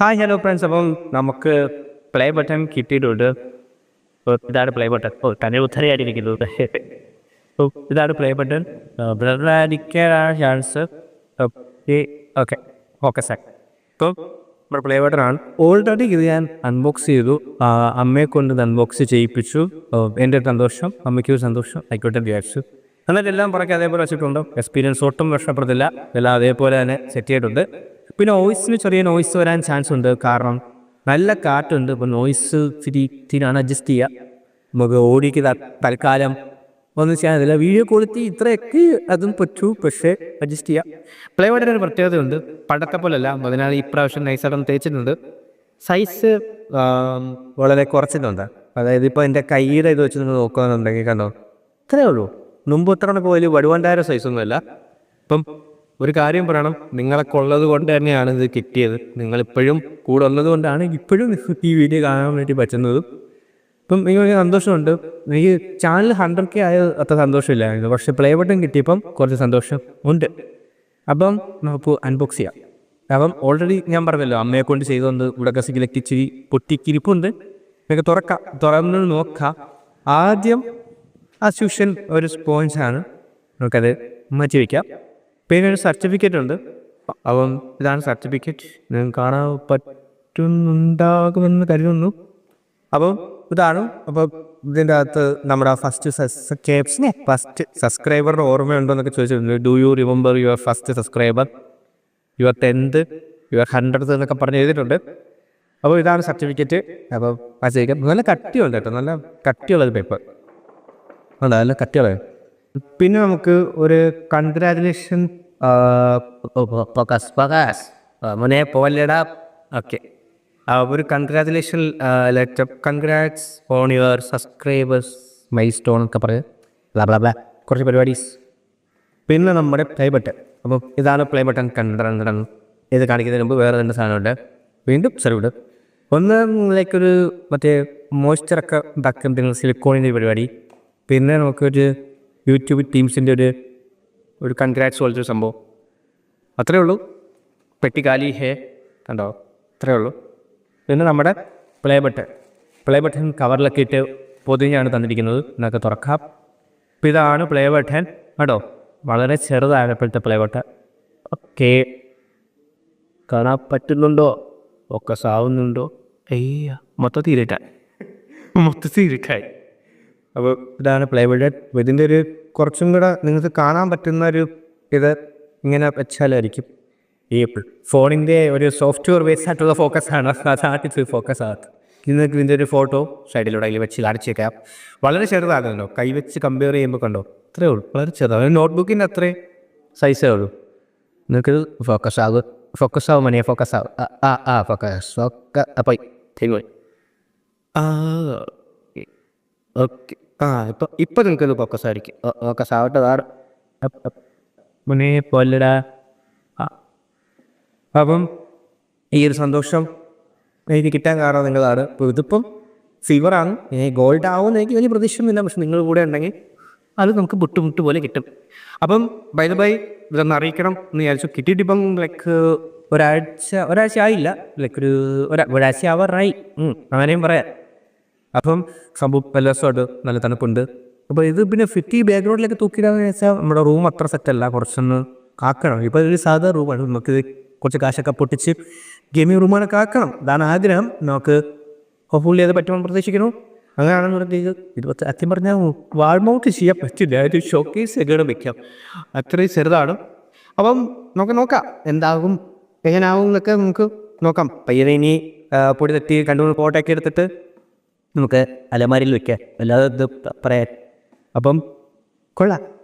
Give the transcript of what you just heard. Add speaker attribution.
Speaker 1: Hi hello friends അപ്പം നമുക്ക് play button കിട്ടിയിട്ടുണ്ട്. ഇതാണ് പ്ലേ ബട്ടൺ ഓ തന്നെ ഉദ്ധരയായിരിക്കുന്നു ഓ ഇതാണ് പ്ലേ ബട്ടൺ ബ്രദറായിരിക്കാനാണ് ചാൻസ് ഓക്കെ ഓക്കെ സാർ ഇപ്പോൾ നമ്മുടെ പ്ലേ ബട്ടൺ ആണ്. ഓൾറെഡി ഇത് ഞാൻ അൺബോക്സ് ചെയ്തു. അമ്മയെ കൊണ്ട് ഇത് അൺബോക്സ് ചെയ്യിപ്പിച്ചു. എന്റെ സന്തോഷം. അമ്മയ്ക്ക് സന്തോഷം. ആയിക്കോട്ടെ വിചാരിച്ചു. എന്നിട്ട് എല്ലാം പുറകെ അതേപോലെ വെച്ചിട്ടുണ്ട്? എക്സ്പീരിയൻസ് ഒട്ടും നഷ്ടപ്പെടുത്തില്ല എല്ലാം അതേപോലെ തന്നെ സെറ്റ് ചെയ്തിട്ടുണ്ട്. പിന്നെ ഓയിസിന് ചെറിയ നോയിസ് വരാൻ ചാൻസ് ഉണ്ട്. കാരണം നല്ല കാറ്റുണ്ട്. അപ്പോൾ നോയിസ് ഇത്തിരി ഇത്തിരിയാണ് അഡ്ജസ്റ്റ് ചെയ്യുക നമുക്ക് ഓടിക്ക് തൽക്കാലം ഒന്നും ചെയ്യാനില്ല വീഡിയോ ക്വാളിറ്റി ഇത്രയൊക്കെ അതും പറ്റൂ. പക്ഷേ അഡ്ജസ്റ്റ് ചെയ്യാം. പ്ലേ ബട്ടന്റെ ഒരു പ്രത്യേകതയുണ്ട്. പണ്ടത്തെ പോലല്ല. അതിനാൽ ഈ പ്രാവശ്യം നൈസായിട്ടൊന്ന് തേച്ചിട്ടുണ്ട്. സൈസ് വളരെ കുറച്ചിട്ടുണ്ട്. അതായത് ഇപ്പോൾ എന്റെ കൈയുടെ ഇത് വെച്ച് നിങ്ങൾ നോക്കുകയാണെന്നുണ്ടെങ്കിൽ കണ്ടോ? ഇത്രയേ ഉള്ളൂ. മുമ്പ് ഇത്ര കണക്ക് വലിയ വടുവണ്ടായ സൈസൊന്നുമല്ല ഇപ്പം ഒരു കാര്യം പറയണം. നിങ്ങളെ കൊള്ളത് കൊണ്ട് തന്നെയാണ് ഇത് കിട്ടിയത്. നിങ്ങളിപ്പോഴും കൂടെ ഉള്ളത് കൊണ്ടാണ് ഇപ്പോഴും ഈ വീഡിയോ കാണാൻ വേണ്ടി പറ്റുന്നത്. ഇപ്പം എനിക്ക് സന്തോഷമുണ്ട്. ഈ ചാനൽ ഹൺഡ്രഡ് കെ ആയ അത്ര സന്തോഷമില്ലായിരുന്നു. പക്ഷേ പ്ലേ ബട്ടൺ കിട്ടിയപ്പം കുറച്ച് സന്തോഷം ഉണ്ട്. അപ്പം നമുക്ക് അൺബോക്സ് ചെയ്യാം. അപ്പം ഓൾറെഡി ഞാൻ പറഞ്ഞല്ലോ അമ്മയെ കൊണ്ട് ചെയ്തുകൊണ്ട് ഇവിടെ കസിക്കിലൊക്കെ ഇച്ചിരി പൊട്ടിക്കിരിപ്പുണ്ട്. നിങ്ങൾക്ക് തുറക്കാം. തുറന്ന് നോക്കാം. ആദ്യം ആ യൂഷ്വൽ ഒരു സ്പോഞ്ച് ആണ്. നമുക്കത് മാറ്റി വയ്ക്കാം പിന്നെ ഒരു സർട്ടിഫിക്കറ്റ് ഉണ്ട്. അപ്പം ഇതാണ് സർട്ടിഫിക്കറ്റ് നിങ്ങൾക്ക് കാണാൻ പറ്റുന്നുണ്ടാകുമെന്ന് കരുതുന്നു. അപ്പം ഇതാണ്. അപ്പോൾ ഇതിന്റെ അകത്ത് നമ്മുടെ ഫസ്റ്റ് ഫസ്റ്റ് സബ്സ്ക്രൈബറുടെ ഓർമ്മയുണ്ടോ എന്നൊക്കെ ചോദിച്ചിട്ടുണ്ട്. Do you remember your first subscriber your tenth your hundred എന്നൊക്കെ പറഞ്ഞ് എഴുതിയിട്ടുണ്ട്. അപ്പോൾ ഇതാണ് സർട്ടിഫിക്കറ്റ് അപ്പോൾ ചെയ്യിക്കാം. നല്ല കട്ടിയുണ്ട് കേട്ടോ. നല്ല കട്ടിയുള്ളത് പേപ്പർ അതാ നല്ല കട്ടിയുള്ളത്. പിന്നെ നമുക്ക് ഒരു കൺഗ്രാജുലേഷൻ പോലെടാ ഓക്കെ ഒരു congratulation letter congrats on your subscribers milestone ഒക്കെ പറയും. ബ്ലാ ബ്ലാ ബ്ലാ കുറച്ച് പരിപാടീസ്. പിന്നെ നമ്മുടെ പ്ലേ ബട്ടൺ അപ്പം ഇതാണ് പ്ലേ ബട്ടൺ കണ്ടറണ്ടൻ ഇത് കാണിക്കുന്നതിന് മുമ്പ് വേറെ രണ്ട് സാധനമുണ്ട്. വീണ്ടും സർവിഡ് ഒന്ന് ലൈക്ക് ഒരു മറ്റേ മോയ്സ്ചറൊക്കെ ഇതാക്കുന്ന സിലിക്കോണിന്റെ പരിപാടി. പിന്നെ നമുക്കൊരു യൂട്യൂബ് ടീംസിന്റെ ഒരു ഒരു കൺഗ്രാറ്റ്സ് പോലത്തെ സംഭവം. അത്രേ ഉള്ളൂ. പെട്ടി കാലി ഹേ കണ്ടോ? അത്രേ ഉള്ളൂ. പിന്നെ നമ്മുടെ പ്ലേ ബട്ടൺ പ്ലേ ബട്ടൺ കവറിലൊക്കെ ഇട്ട് പൊതിഞ്ഞാണ് തന്നിരിക്കുന്നത്. എന്നൊക്കെ തുറക്കാം. അപ്പം ഇതാണ് പ്ലേ ബട്ടൺ കേട്ടോ വളരെ ചെറുതാണ് ഇപ്പോഴത്തെ പ്ലേ ബട്ടൺ ഓക്കെ. കാണാൻ പറ്റുന്നുണ്ടോ? ഒക്കെ സാവുന്നുണ്ടോ? അയ്യ മൊത്തത്തിൽ ഇരുട്ടായി മൊത്തത്തിൽ ഇരുട്ടായി അപ്പോൾ ഇതാണ് പ്ലൈവുഡ് അപ്പോൾ ഇതിന്റെ ഒരു കുറച്ചും കൂടെ നിങ്ങൾക്ക് കാണാൻ പറ്റുന്ന ഒരു ഇത് ഇങ്ങനെ വെച്ചാലായിരിക്കും ഈ ഫോണിന്റെ ഒരു സോഫ്റ്റ്വെയർ ബേസ് ആയിട്ടുള്ള ഫോക്കസ് ആണ്. അതാണ് ഫോക്കസ് ആകത്ത്. നിങ്ങൾക്ക് ഇതിന്റെ ഒരു ഫോട്ടോ സൈഡിലൂടെ അതിൽ വെച്ച് കാണിച്ചേക്കാം. വളരെ ചെറുതാണല്ലോ. കൈ വെച്ച് കമ്പയർ ചെയ്യുമ്പോൾ കണ്ടോ? അത്രേ ഉള്ളൂ. വളരെ ചെറുതാണ്. നോട്ട്ബുക്കിന്റെ അത്രേ സൈസേ ഉള്ളൂ. നിങ്ങൾക്കിത് ഫോക്കസ് ആകും. ഫോക്കസ് ആവും മണിയെ. ഫോക്കസ് ആവും. ആ, ആ ഫോക്കസ് ഫോക്കസ് ഫോക്ക അപ്പോൾ ആ ഓക്കെ. ആ ഇപ്പൊ ഇപ്പം നിങ്ങൾക്കത് ഫോക്കസ് ആയിരിക്കും. ഫോക്കസ് ആവട്ടെ സാർ പോലടാ. അപ്പം ഈ ഒരു സന്തോഷം എനിക്ക് കിട്ടാൻ കാരണം നിങ്ങളാണ്. ഇപ്പോൾ ഇതിപ്പം സിൽവറാണ് ഗോൾഡ് ആവുമെന്ന് എനിക്ക് വലിയ പ്രതീക്ഷയൊന്നുമില്ല. പക്ഷെ നിങ്ങൾ കൂടെ ഉണ്ടെങ്കിൽ അത് നമുക്ക് ബുട്ടുമുട്ട് പോലെ കിട്ടും. അപ്പം ബൈ ദ ബൈ ഇതൊന്ന് അറിയിക്കണം. എന്ന് വിചാരിച്ചു. കിട്ടിയിട്ടിപ്പം ലൈക്ക് ഒരാഴ്ച ഒരാഴ്ച ആയില്ല. ലൈക്ക് ഒരു ഒരാഴ്ച ആവാറായി. അങ്ങനെയും പറയാം. അപ്പം സംഭവം നല്ല രസമായിട്ട് നല്ല തണുപ്പുണ്ട്. അപ്പോൾ ഇത് പിന്നെ ഫിറ്റി ബാക്ക്ഗ്രൗണ്ടിലേക്ക് തൂക്കിയിടാന്ന് വെച്ചാൽ നമ്മുടെ റൂം അത്ര സെറ്റല്ല കുറച്ചൊന്ന് കാക്കണം. ഇപ്പോൾ ഒരു സാധാ റൂമാണ്. നമുക്ക് കുറച്ച് കാശൊക്കെ പൊട്ടിച്ച് ഗെയിമിംഗ് റൂമാണ് കാക്കണം. ഇതാണ് ആഗ്രഹം. നമുക്ക് ഹോപ്പ്ഫുള്ളി അത് പറ്റുമെന്ന് പ്രതീക്ഷിക്കുന്നു. അങ്ങനെയാണെന്നുണ്ടെങ്കിൽ ഇത് പത്ത് സത്യം പറഞ്ഞാൽ വാൾമൗട്ട് ചെയ്യാൻ പറ്റില്ല. ഒരു ഷോക്കേസ് എങ്ങനെ വെക്കാം. അത്രയും ചെറുതാണ്. അപ്പം നമുക്ക് നോക്കാം. എന്താകും എങ്ങനെയാവും എന്നൊക്കെ നമുക്ക് നോക്കാം. പയ്യനെ ഇനി പൊടി തട്ടി രണ്ടു ഫോട്ടോ ഒക്കെ എടുത്തിട്ട്. നമുക്ക് അലമാരിയിൽ വെക്കാം. അല്ലാതെ ഇത് പറയാൻ അപ്പം കൊള്ളാം.